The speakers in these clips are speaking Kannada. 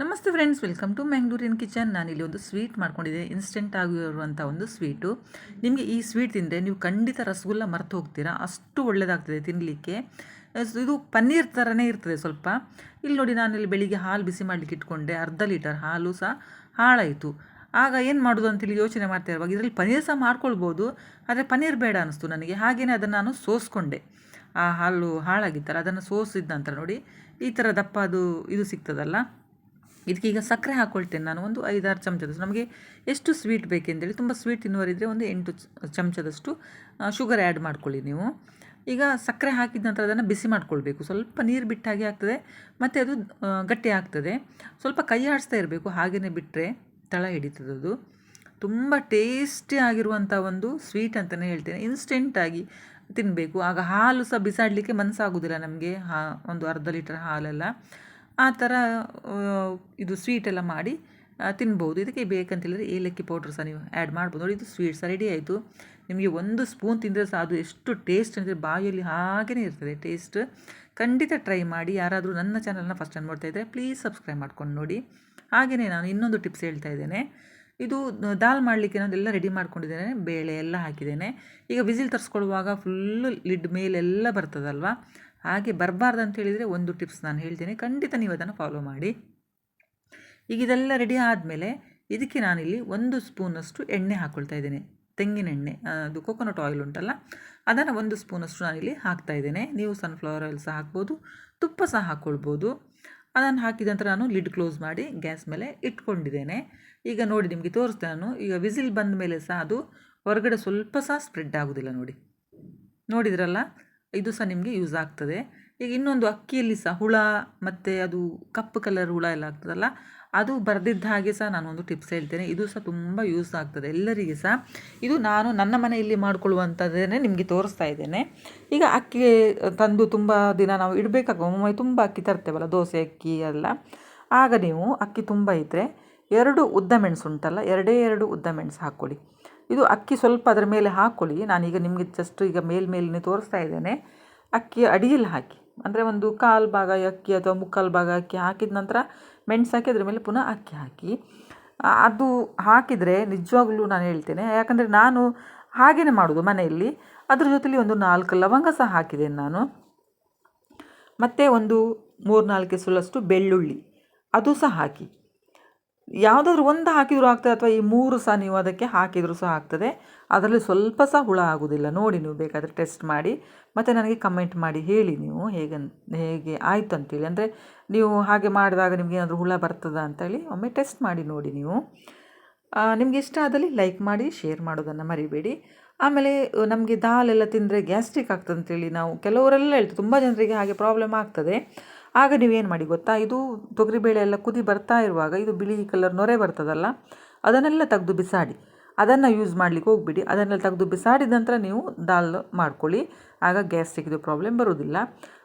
ನಮಸ್ತೆ friends welcome to Mangalorean kitchen ನಾನಿಲ್ಲಿ ಒಂದು ಸ್ವೀಟ್ ಮಾಡ್ಕೊಂಡಿದ್ದೆ. ಇನ್ಸ್ಟೆಂಟ್ ಆಗಿರುವಂಥ ಒಂದು ಸ್ವೀಟು ನಿಮಗೆ ಈ ಸ್ವೀಟ್ ತಿಂದರೆ ನೀವು ಖಂಡಿತ ರಸಗುಲ್ಲ ಮರೆತು ಹೋಗ್ತೀರಾ. ಅಷ್ಟು ಒಳ್ಳೆಯದಾಗ್ತದೆ ತಿನ್ನಲಿಕ್ಕೆ ಇದು ಪನ್ನೀರ್ ಥರನೇ ಇರ್ತದೆ ಸ್ವಲ್ಪ. ಇಲ್ಲಿ ನೋಡಿ ನಾನಿಲ್ಲಿ ಬೆಳಿಗ್ಗೆ ಹಾಲು ಬಿಸಿ ಮಾಡಲಿಕ್ಕೆ ಇಟ್ಕೊಂಡೆ. ಅರ್ಧ ಲೀಟರ್ ಹಾಲು ಸಹ ಹಾಳಾಯಿತು. ಆಗ ಏನು ಮಾಡೋದು ಅಂತೇಳಿ ಯೋಚನೆ ಮಾಡ್ತಾ ಇರುವಾಗ ಇದರಲ್ಲಿ ಪನ್ನೀರ್ ಸಹ ಮಾಡ್ಕೊಳ್ಬೋದು. ಆದರೆ ಪನ್ನೀರ್ ಬೇಡ ಅನ್ನಿಸ್ತು ನನಗೆ. ಹಾಗೆಯೇ ಅದನ್ನು ನಾನು ಸೋಸ್ಕೊಂಡೆ. ಆ ಹಾಲು ಹಾಳಾಗಿತ್ತಲ್ಲ, ಅದನ್ನು ಸೋಸಿದ ನಂತರ ನೋಡಿ ಈ ಥರ ದಪ್ಪ ಅದು ಇದು ಸಿಗ್ತದಲ್ಲ. ಇದಕ್ಕೀಗ ಸಕ್ಕರೆ ಹಾಕ್ಕೊಳ್ತೇನೆ ನಾನು, ಒಂದು ಐದಾರು ಚಮಚದಷ್ಟು. ನಮಗೆ ಎಷ್ಟು ಸ್ವೀಟ್ ಬೇಕೆಂದೇಳಿ ತುಂಬ ಸ್ವೀಟ್ ತಿನ್ನುವರಿದ್ದರೆ ಒಂದು ಎಂಟು ಚಮಚದಷ್ಟು ಶುಗರ್ ಆ್ಯಡ್ ಮಾಡ್ಕೊಳ್ಳಿ ನೀವು. ಈಗ ಸಕ್ಕರೆ ಹಾಕಿದ ನಂತರ ಅದನ್ನು ಬಿಸಿ ಮಾಡ್ಕೊಳ್ಬೇಕು. ಸ್ವಲ್ಪ ನೀರು ಬಿಟ್ಟ ಆಗ್ತದೆ, ಮತ್ತು ಅದು ಗಟ್ಟಿ ಆಗ್ತದೆ. ಸ್ವಲ್ಪ ಕೈ ಆಡಿಸ್ತಾ ಇರಬೇಕು ಹಾಗೆಯೇ ಬಿಟ್ಟರೆ ತಳ ಹಿಡಿತದೆ ಅದು. ತುಂಬ ಟೇಸ್ಟಿ ಆಗಿರುವಂಥ ಒಂದು ಸ್ವೀಟ್ ಅಂತಲೇ ಹೇಳ್ತೇನೆ. ಇನ್ಸ್ಟೆಂಟಾಗಿ ತಿನ್ನಬೇಕು ಆಗ ಹಾಲು ಸಹ ಬಿಸಾಡಲಿಕ್ಕೆ ಮನಸ್ಸಾಗೋದಿಲ್ಲ ನಮಗೆ, ಹಾ, ಒಂದು ಅರ್ಧ ಲೀಟರ್ ಹಾಲೆಲ್ಲ. ಆ ಥರ ಇದು ಸ್ವೀಟ್ ಎಲ್ಲ ಮಾಡಿ ತಿನ್ಬೋದು. ಇದಕ್ಕೆ ಬೇಕಂತೇಳಿದರೆ ಏಲಕ್ಕಿ ಪೌಡ್ರ್ ಸಹ ನೀವು ಆ್ಯಡ್ ಮಾಡ್ಬೋದು. ನೋಡಿ, ಇದು ಸ್ವೀಟ್ ಸಹ ರೆಡಿ ಆಯಿತು. ನಿಮಗೆ ಒಂದು ಸ್ಪೂನ್ ತಿಂದರೆ ಸಹ ಅದು ಎಷ್ಟು ಟೇಸ್ಟ್ ಅಂದರೆ ಬಾಯಲ್ಲಿ ಹಾಗೇ ಇರ್ತದೆ ಟೇಸ್ಟ್ ಖಂಡಿತ ಟ್ರೈ ಮಾಡಿ. ಯಾರಾದರೂ ನನ್ನ ಚಾನಲ್ನ ಫಸ್ಟ್ ಟೈಮ್ ನೋಡ್ತಾ ಇದ್ದರೆ ಪ್ಲೀಸ್ ಸಬ್ಸ್ಕ್ರೈಬ್ ಮಾಡ್ಕೊಂಡು ನೋಡಿ. ಹಾಗೆಯೇ ನಾನು ಇನ್ನೊಂದು ಟಿಪ್ಸ್ ಹೇಳ್ತಾ ಇದ್ದೇನೆ. ಇದು ದಾಲ್ ಮಾಡಲಿಕ್ಕೆ ನಾನೆಲ್ಲ ರೆಡಿ ಮಾಡ್ಕೊಂಡಿದ್ದೇನೆ. ಬೇಳೆ ಎಲ್ಲ ಹಾಕಿದ್ದೇನೆ. ಈಗ ವಿಸಿಲ್ ತರಿಸ್ಕೊಳ್ಳುವಾಗ ಫುಲ್ಲು ಲಿಡ್ ಮೇಲೆಲ್ಲ ಬರ್ತದಲ್ವ? ಹಾಗೆ ಬರಬಾರ್ದು ಅಂತ ಹೇಳಿದರೆ ಒಂದು ಟಿಪ್ಸ್ ನಾನು ಹೇಳ್ತೇನೆ. ಖಂಡಿತ ನೀವು ಅದನ್ನು ಫಾಲೋ ಮಾಡಿ. ಈಗ ಇದೆಲ್ಲ ರೆಡಿ ಆದಮೇಲೆ ಇದಕ್ಕೆ ನಾನಿಲ್ಲಿ ಒಂದು ಸ್ಪೂನಷ್ಟು ಎಣ್ಣೆ ಹಾಕ್ಕೊಳ್ತಾ ಇದ್ದೇನೆ. ತೆಂಗಿನ ಎಣ್ಣೆ ಅದು ಕೊಕೊನಟ್ ಆಯಿಲ್ ಉಂಟಲ್ಲ, ಅದನ್ನು ಒಂದು ಸ್ಪೂನಷ್ಟು ನಾನಿಲ್ಲಿ ಹಾಕ್ತಾ ಇದ್ದೇನೆ. ನೀವು ಸನ್ಫ್ಲವರ್ ಆಯಿಲ್ ಸಹ ಹಾಕ್ಬೋದು, ತುಪ್ಪ ಸಹ ಹಾಕ್ಕೊಳ್ಬೋದು ಅದನ್ನು ಹಾಕಿದ ನಂತರ ನಾನು ಲಿಡ್ ಕ್ಲೋಸ್ ಮಾಡಿ ಗ್ಯಾಸ್ ಮೇಲೆ ಇಟ್ಕೊಂಡಿದ್ದೇನೆ. ಈಗ ನೋಡಿ ನಿಮಗೆ ತೋರಿಸ್ತೇನೆ ನಾನು. ಈಗ ವಿಸಿಲ್ ಬಂದ ಮೇಲೆ ಸಹ ಅದು ಹೊರಗಡೆ ಸ್ವಲ್ಪ ಸಹ ಸ್ಪ್ರೆಡ್ ಆಗೋದಿಲ್ಲ ನೋಡಿ. ನೋಡಿದ್ರಲ್ಲ? ಇದು ಸಹ ನಿಮಗೆ ಯೂಸ್ ಆಗ್ತದೆ. ಈಗ ಇನ್ನೊಂದು ಅಕ್ಕಿಯಲ್ಲಿ ಸಹ ಹುಳ, ಮತ್ತು ಅದು ಕಪ್ಪು ಕಲರ್ ಹುಳ ಎಲ್ಲ ಆಗ್ತದಲ್ಲ, ಅದು ಬರೆದಿದ್ದ ಹಾಗೆ ಸಹ ನಾನು ಒಂದು ಟಿಪ್ಸ್ ಹೇಳ್ತೇನೆ. ಇದು ಸಹ ತುಂಬ ಯೂಸ್ ಆಗ್ತದೆ ಎಲ್ಲರಿಗೆ ಸಹ. ಇದು ನಾನು ನನ್ನ ಮನೆಯಲ್ಲಿ ಮಾಡಿಕೊಳ್ಳುವಂಥದ್ದೇನೆ ನಿಮಗೆ ತೋರಿಸ್ತಾ ಇದ್ದೇನೆ. ಈಗ ಅಕ್ಕಿ ತಂದು ತುಂಬ ದಿನ ನಾವು ಇಡಬೇಕಾಗ ಒಮ್ಮೆ ತುಂಬ ಅಕ್ಕಿ ತರ್ತೇವಲ್ಲ, ದೋಸೆ, ಅಕ್ಕಿ ಎಲ್ಲ. ಆಗ ನೀವು ಅಕ್ಕಿ ತುಂಬ ಇದ್ದರೆ ಎರಡು ಉದ್ದ ಮೆಣಸು ಉಂಟಲ್ಲ, ಎರಡೇ ಎರಡು ಉದ್ದ ಮೆಣಸು ಹಾಕ್ಕೊಳ್ಳಿ. ಇದು ಅಕ್ಕಿ ಸ್ವಲ್ಪ ಅದರ ಮೇಲೆ ಹಾಕ್ಕೊಳ್ಳಿ ನಾನೀಗ ನಿಮಗೆ ಜಸ್ಟ್ ಈಗ ಮೇಲ್ಮೇಲೆ ತೋರಿಸ್ತಾ ಇದ್ದೇನೆ. ಅಕ್ಕಿ ಅಡಿಯಲ್ಲಿ ಹಾಕಿ. ಅಂದರೆ ಒಂದು ಕಾಲು ಭಾಗ ಅಕ್ಕಿ ಅಥವಾ ಮುಕ್ಕಾಲು ಭಾಗ ಅಕ್ಕಿ ಹಾಕಿದ ನಂತರ ಮೆಣಸು ಹಾಕಿ ಅದ್ರ ಮೇಲೆ ಪುನಃ ಅಕ್ಕಿ ಹಾಕಿ. ಅದು ಹಾಕಿದರೆ ನಿಜವಾಗ್ಲೂ ನಾನು ಹೇಳ್ತೇನೆ, ಯಾಕಂದರೆ ನಾನು ಹಾಗೇ ಮಾಡೋದು ಮನೆಯಲ್ಲಿ. ಅದ್ರ ಜೊತೆಲಿ ಒಂದು ನಾಲ್ಕು ಲವಂಗ ಸಹ ಹಾಕಿದ್ದೇನೆ ನಾನು. ಮತ್ತು ಒಂದು ಮೂರು ನಾಲ್ಕು ಸುಲಷ್ಟು ಬೆಳ್ಳುಳ್ಳಿ, ಅದು ಸಹ ಹಾಕಿ. ಯಾವುದಾದ್ರೂ ಒಂದು ಹಾಕಿದರೂ ಆಗ್ತದೆ ಅಥವಾ ಈ ಮೂರು ಸಹ ನೀವು ಅದಕ್ಕೆ ಹಾಕಿದರೂ ಸಹ ಆಗ್ತದೆ. ಅದರಲ್ಲಿ ಸ್ವಲ್ಪ ಸಹ ಹುಳ ಆಗೋದಿಲ್ಲ. ನೋಡಿ ನೀವು ಬೇಕಾದರೆ ಟೆಸ್ಟ್ ಮಾಡಿ. ಮತ್ತು ನನಗೆ ಕಮೆಂಟ್ ಮಾಡಿ ಹೇಳಿ ನೀವು ಹೇಗೆ ಹೇಗೆ ಆಯಿತು ಅಂತೇಳಿ. ಅಂದರೆ ನೀವು ಹಾಗೆ ಮಾಡಿದಾಗ ನಿಮಗೆ ಏನಾದರೂ ಹುಳ ಬರ್ತದಾ ಅಂತೇಳಿ ಒಮ್ಮೆ ಟೆಸ್ಟ್ ಮಾಡಿ ನೋಡಿ ನೀವು. ನಿಮಗೆ ಇಷ್ಟ ಆದಲ್ಲಿ ಲೈಕ್ ಮಾಡಿ ಶೇರ್ ಮಾಡೋದನ್ನು ಮರಿಬೇಡಿ. ಆಮೇಲೆ ನಮಗೆ ದಾಲೆಲ್ಲ ತಿಂದರೆ ಗ್ಯಾಸ್ಟ್ರಿಕ್ ಆಗ್ತದೆ ಅಂತೇಳಿ ನಾವು ಕೆಲವರೆಲ್ಲ ಹೇಳ್ತೀವಿ ತುಂಬ ಜನರಿಗೆ ಹಾಗೆ ಪ್ರಾಬ್ಲಮ್ ಆಗ್ತದೆ. ಆಗ ನೀವೇನು ಮಾಡಿ ಗೊತ್ತಾ? ಇದು ತೊಗರಿಬೇಳೆ ಎಲ್ಲ ಕುದಿ ಬರ್ತಾ ಇರುವಾಗ ಇದು ಬಿಳಿ ಕಲರ್ ನೊರೆ ಬರ್ತದಲ್ಲ, ಅದನ್ನೆಲ್ಲ ತೆಗೆದು ಬಿಸಾಡಿ. ಅದನ್ನು ಯೂಸ್ ಮಾಡಲಿಕ್ಕೆ ಹೋಗ್ಬಿಡಿ. ಅದನ್ನೆಲ್ಲ ತೆಗೆದು ಬಿಸಾಡಿದ ನಂತರ ನೀವು ದಾಲ್ ಮಾಡ್ಕೊಳ್ಳಿ. ಆಗ ಗ್ಯಾಸ್ ತೆಗೆದು ಪ್ರಾಬ್ಲಮ್ ಬರೋದಿಲ್ಲ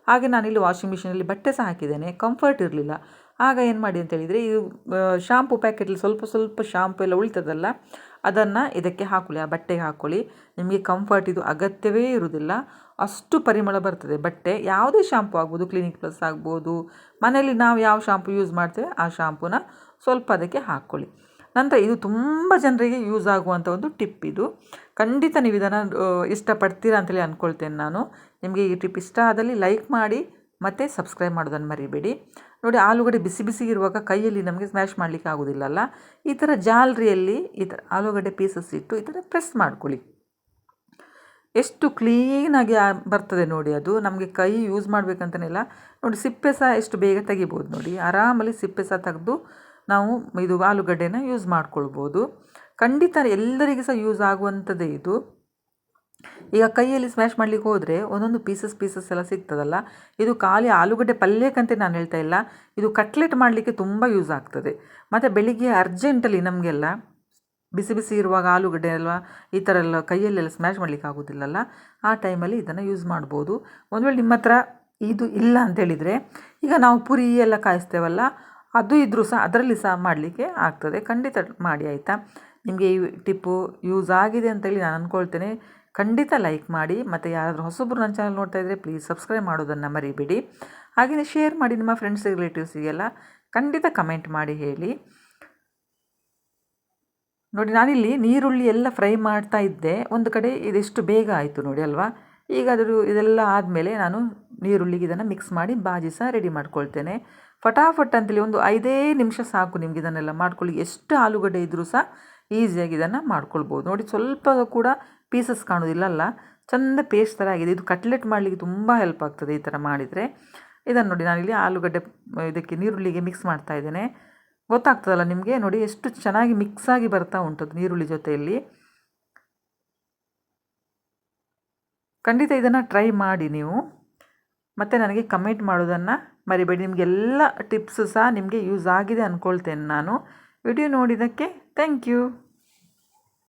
ಹಾಗೆ ನಾನಿಲ್ಲಿ ವಾಷಿಂಗ್ ಮಿಷಿನಲ್ಲಿ ಬಟ್ಟೆ ಸಹ ಹಾಕಿದ್ದೇನೆ. ಕಂಫರ್ಟ್ ಇರಲಿಲ್ಲ. ಆಗ ಏನು ಮಾಡಿ ಅಂತ ಹೇಳಿದರೆ, ಇದು ಶಾಂಪು ಪ್ಯಾಕೆಟಲ್ಲಿ ಸ್ವಲ್ಪ ಸ್ವಲ್ಪ ಶಾಂಪು ಎಲ್ಲ ಉಳಿತದಲ್ಲ, ಅದನ್ನು ಇದಕ್ಕೆ ಹಾಕೊಳ್ಳಿ. ಆ ಬಟ್ಟೆಗೆ ಹಾಕ್ಕೊಳ್ಳಿ ನಿಮಗೆ ಕಂಫರ್ಟ್ ಇದು ಅಗತ್ಯವೇ ಇರುವುದಿಲ್ಲ. ಅಷ್ಟು ಪರಿಮಳ ಬರ್ತದೆ. ಬಟ್ಟೆ ಯಾವುದೇ ಶಾಂಪು ಆಗ್ಬೋದು ಕ್ಲಿನಿಕ್ ಪ್ಲಸ್ ಆಗ್ಬೋದು, ಮನೆಯಲ್ಲಿ ನಾವು ಯಾವ ಶಾಂಪು ಯೂಸ್ ಮಾಡ್ತೇವೆ, ಆ ಶಾಂಪೂನ ಸ್ವಲ್ಪ ಅದಕ್ಕೆ ಹಾಕ್ಕೊಳ್ಳಿ. ನಂತರ ಇದು ತುಂಬ ಜನರಿಗೆ ಯೂಸ್ ಆಗುವಂಥ ಒಂದು ಟಿಪ್ ಇದು. ಖಂಡಿತ ನೀವು ಇದನ್ನು ಇಷ್ಟಪಡ್ತೀರಾ ಅಂತೇಳಿ ಅಂದ್ಕೊಳ್ತೇನೆ ನಾನು. ನಿಮಗೆ ಈ ಟಿಪ್ ಇಷ್ಟ ಆದಲ್ಲಿ ಲೈಕ್ ಮಾಡಿ, ಮತ್ತು ಸಬ್ಸ್ಕ್ರೈಬ್ ಮಾಡೋದನ್ನು ಮರಿಬೇಡಿ. ನೋಡಿ, ಆಲೂಗಡ್ಡೆ ಬಿಸಿ ಬಿಸಿ ಇರುವಾಗ ಕೈಯಲ್ಲಿ ನಮಗೆ ಸ್ಮ್ಯಾಶ್ ಮಾಡಲಿಕ್ಕೆ ಆಗೋದಿಲ್ಲಲ್ಲ? ಈ ಥರ ಜಾಲರಿಯಲ್ಲಿ ಈ ಥರ ಆಲೂಗಡ್ಡೆ ಪೀಸಸ್ ಇಟ್ಟು ಈ ಥರ ಪ್ರೆಸ್ ಮಾಡ್ಕೊಳ್ಳಿ. ಎಷ್ಟು ಕ್ಲೀನಾಗಿ ಬರ್ತದೆ ನೋಡಿ ಅದು. ನಮಗೆ ಕೈ ಯೂಸ್ ಮಾಡಬೇಕಂತನಿಲ್ಲ ನೋಡಿ ಸಿಪ್ಪೆ ಸಹ ಎಷ್ಟು ಬೇಗ ತೆಗಿಬೋದು ನೋಡಿ. ಆರಾಮಲ್ಲಿ ಸಿಪ್ಪೆ ಸಹ ತೆಗೆದು ನಾವು ಇದು ಆಲೂಗಡ್ಡೆನ ಯೂಸ್ ಮಾಡ್ಕೊಳ್ಬೋದು. ಖಂಡಿತ ಎಲ್ಲರಿಗೂ ಸಹ ಯೂಸ್ ಆಗುವಂಥದ್ದೇ ಇದು. ಈಗ ಕೈಯಲ್ಲಿ ಸ್ಮ್ಯಾಶ್ ಮಾಡಲಿಕ್ಕೆ ಹೋದರೆ ಒಂದೊಂದು ಪೀಸಸ್ ಪೀಸಸ್ ಎಲ್ಲ ಸಿಗ್ತದಲ್ಲ. ಇದು ಖಾಲಿ ಆಲೂಗಡ್ಡೆ ಪಲ್ಯಕ್ಕಂತೆ ನಾನು ಹೇಳ್ತಾ ಇಲ್ಲ. ಇದು ಕಟ್ಲೆಟ್ ಮಾಡಲಿಕ್ಕೆ ತುಂಬ ಯೂಸ್ ಆಗ್ತದೆ. ಮತ್ತು ಬೆಳಿಗ್ಗೆ ಅರ್ಜೆಂಟಲ್ಲಿ ನಮಗೆಲ್ಲ ಬಿಸಿ ಬಿಸಿ ಇರುವಾಗ ಆಲೂಗಡ್ಡೆ ಅಲ್ವಾ, ಈ ಥರ ಎಲ್ಲ ಕೈಯಲ್ಲೆಲ್ಲ ಸ್ಮ್ಯಾಶ್ ಮಾಡಲಿಕ್ಕೆ ಆಗೋದಿಲ್ಲಲ್ಲ, ಆ ಟೈಮಲ್ಲಿ ಇದನ್ನು ಯೂಸ್ ಮಾಡ್ಬೋದು. ಒಂದು ವೇಳೆ ನಿಮ್ಮ ಹತ್ರ ಇದು ಇಲ್ಲ ಅಂತೇಳಿದರೆ ಈಗ ನಾವು ಪುರಿ ಎಲ್ಲ ಕಾಯಿಸ್ತೇವಲ್ಲ, ಅದು ಇದ್ದರೂ ಸಹ ಅದರಲ್ಲಿ ಸಹ ಮಾಡಲಿಕ್ಕೆ ಆಗ್ತದೆ. ಖಂಡಿತ ಮಾಡಿ, ಆಯಿತಾ? ನಿಮಗೆ ಈ ಟಿಪ್ಪು ಯೂಸ್ ಆಗಿದೆ ಅಂತೇಳಿ ನಾನು ಅಂದ್ಕೊಳ್ತೇನೆ ಖಂಡಿತ ಲೈಕ್ ಮಾಡಿ, ಮತ್ತು ಯಾರಾದರೂ ಹೊಸೊಬ್ಬರು ನನ್ನ ಚಾನಲ್ ನೋಡ್ತಾ ಇದ್ದರೆ ಪ್ಲೀಸ್ ಸಬ್ಸ್ಕ್ರೈಬ್ ಮಾಡೋದನ್ನು ಮರಿಬೇಡಿ. ಹಾಗೆಯೇ ಶೇರ್ ಮಾಡಿ ನಿಮ್ಮ ಫ್ರೆಂಡ್ಸ್ ರಿಲೇಟಿವ್ಸಿಗೆಲ್ಲ ಖಂಡಿತ ಕಮೆಂಟ್ ಮಾಡಿ ಹೇಳಿ. ನೋಡಿ, ನಾನಿಲ್ಲಿ ನೀರುಳ್ಳಿ ಎಲ್ಲ ಫ್ರೈ ಮಾಡ್ತಾ ಇದ್ದೆ. ಒಂದು ಕಡೆ ಇದೆಷ್ಟು ಬೇಗ ಆಯಿತು ನೋಡಿ, ಅಲ್ವಾ? ಈಗ ಅದರ ಇದೆಲ್ಲ ಆದಮೇಲೆ ನಾನು ನೀರುಳ್ಳಿಗೆ ಇದನ್ನು ಮಿಕ್ಸ್ ಮಾಡಿ ಬಾಜಿ ಸಹ ರೆಡಿ ಮಾಡ್ಕೊಳ್ತೇನೆ. ಫಟಾಫಟ್ ಅಂತೇಳಿ ಒಂದು ಐದೇ ನಿಮಿಷ ಸಾಕು ನಿಮ್ಗೆ ಇದನ್ನೆಲ್ಲ ಮಾಡ್ಕೊಳ್ಳಿ. ಎಷ್ಟು ಆಲೂಗಡ್ಡೆ ಇದ್ದರೂ ಸಹ ಈಸಿಯಾಗಿ ಇದನ್ನು ಮಾಡ್ಕೊಳ್ಬೋದು. ನೋಡಿ, ಸ್ವಲ್ಪ ಕೂಡ ಪೀಸಸ್ ಕಾಣೋದಿಲ್ಲ ಅಲ್ಲ ಚಂದ ಪೇಸ್ಟ್ ಥರ ಆಗಿದೆ. ಇದು ಕಟ್ಲೆಟ್ ಮಾಡಲಿಕ್ಕೆ ತುಂಬ ಹೆಲ್ಪ್ ಆಗ್ತದೆ ಈ ಥರ ಮಾಡಿದರೆ. ಇದನ್ನು ನೋಡಿ, ನಾನಿಲ್ಲಿ ಆಲೂಗಡ್ಡೆ, ಇದಕ್ಕೆ ನೀರುಳ್ಳಿಗೆ ಮಿಕ್ಸ್ ಮಾಡ್ತಾ ಇದ್ದೇನೆ. ಗೊತ್ತಾಗ್ತದಲ್ಲ ನಿಮಗೆ? ನೋಡಿ, ಎಷ್ಟು ಚೆನ್ನಾಗಿ ಮಿಕ್ಸ್ ಆಗಿ ಬರ್ತಾ ಉಂಟು ನೀರುಳ್ಳಿ ಜೊತೆಯಲ್ಲಿ. ಖಂಡಿತ ಇದನ್ನು ಟ್ರೈ ಮಾಡಿ ನೀವು. ಮತ್ತು ನನಗೆ ಕಮೆಂಟ್ ಮಾಡೋದನ್ನು ಮರಿಬೇಡಿ. ನಿಮಗೆಲ್ಲ ಟಿಪ್ಸು ಸಹ ನಿಮಗೆ ಯೂಸ್ ಆಗಿದೆ ಅಂದ್ಕೊಳ್ತೇನೆ ನಾನು. ವಿಡಿಯೋ ನೋಡಿದ್ದಕ್ಕೆ ಥ್ಯಾಂಕ್ ಯು